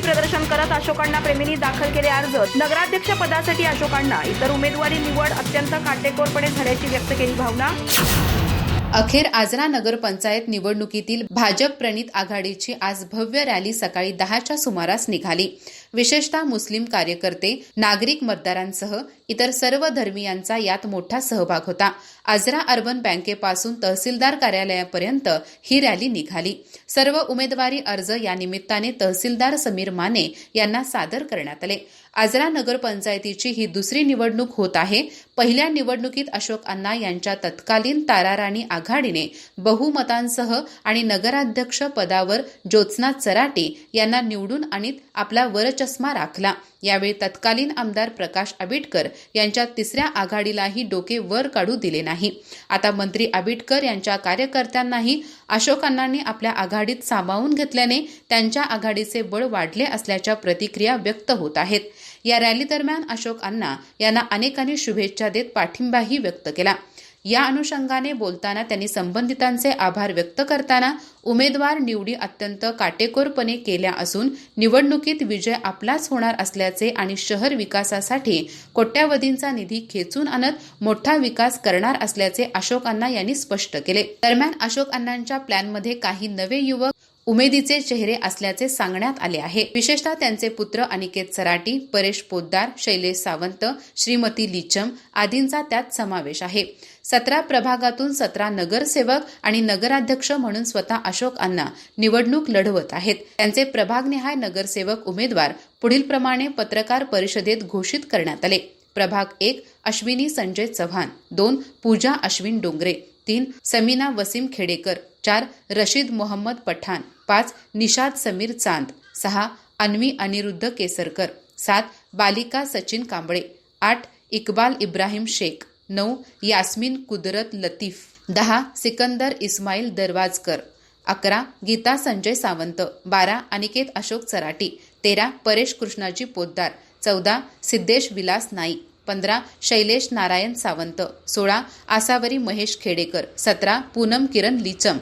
विरोधी प्रदर्शन करत अशोकांना प्रेमींनी दाखल केले अर्ज. नगराध्यक्ष पदासाठी अशोकांना इतर उमेदवारी निवड अत्यंत काटेकोरपणे झाल्याची व्यक्त केली भावना. अखेर आजरा नगरपंचायत निवडणुकीतील भाजप प्रणित आघाडीची आज भव्य रॅली सकाळी दहाच्या सुमारास निघाली. विशेषतः मुस्लिम कार्यकर्ते नागरिक मतदारांसह इतर सर्व धर्मियांचा यात मोठा सहभाग होता. आजरा अर्बन बँकेपासून तहसीलदार कार्यालयापर्यंत ही रॅली निघाली. सर्व उमेदवारी अर्ज या निमित्ताने तहसीलदार समीर माने यांना सादर करण्यात आले. आजरा नगरपंचायतीची ही दुसरी निवडणूक होत आहे. पहिल्या निवडणुकीत अशोक अण्णा यांच्या तत्कालीन ताराराणी आघाडीने बहुमतांसह आणि नगराध्यक्ष पदावर ज्योत्स्ना चराटे यांना निवडून आणीत आपला वरचष्मा राखला. यावेळी तत्कालीन आमदार प्रकाश आबिटकर यांच्या तिसऱ्या आघाडीलाही डोके वर काढू दिले नाही. आता मंत्री आबिटकर यांच्या कार्यकर्त्यांनाही अशोक अण्णांनी आपल्या आघाडीत सामावून घेतल्याने त्यांच्या आघाडीचे बळ वाढले असल्याच्या प्रतिक्रिया व्यक्त होत आहेत. या रॅली दरम्यान अशोक अण्णा यांना अनेकांनी शुभेच्छा देत पाठिंबाही व्यक्त केला. या अनुषंगाने बोलताना त्यांनी संबंधितांचे आभार व्यक्त करताना उमेदवार निवडी अत्यंत काटेकोरपणे केल्या असून निवडणुकीत विजय आपलाच होणार असल्याचे आणि शहर विकासासाठी कोट्यावधींचा निधी खेचून आणत मोठा विकास करणार असल्याचे अशोक अण्णा यांनी स्पष्ट केले. दरम्यान अशोक अण्णांच्या प्लॅनमध्ये काही नवे युवक उमेदीचे चेहरे असल्याचे सांगण्यात आले आहे. विशेषतः त्यांचे पुत्र अनिकेत सराटी परेश पोद्दार शैलेश सावंत श्रीमती लिचम आदींचा त्यात समावेश आहे. सतरा प्रभागातून सतरा नगरसेवक आणि नगराध्यक्ष म्हणून स्वतः अशोक अण्णा निवडणूक लढवत आहेत. त्यांचे प्रभागनिहाय नगरसेवक उमेदवार पुढीलप्रमाणे पत्रकार परिषदेत घोषित करण्यात आले. प्रभाग एक अश्विनी संजय चव्हाण. दोन पूजा अश्विन डोंगरे. तीन समीना वसीम खेडेकर. चार रशीद मोहम्मद पठाण. पाच निषाद समीर चांद. सहा अन्वी अनिरुद्ध केसरकर. सात बालिका सचिन कांबळे. आठ इक्बाल इब्राहिम शेख. नऊ यास्मिन कुदरत लतीफ. दहा सिकंदर इस्माईल दरवाजकर. अकरा गीता संजय सावंत. बारा अनिकेत अशोक चराटी तेरा परेश कृष्णाजी पोद्दार चौदा सिद्धेश विलास नाईक. पंधरा शैलेश नारायण सावंत सोळा आसावरी महेश खेडेकर सतरा पूनम किरण लिचम.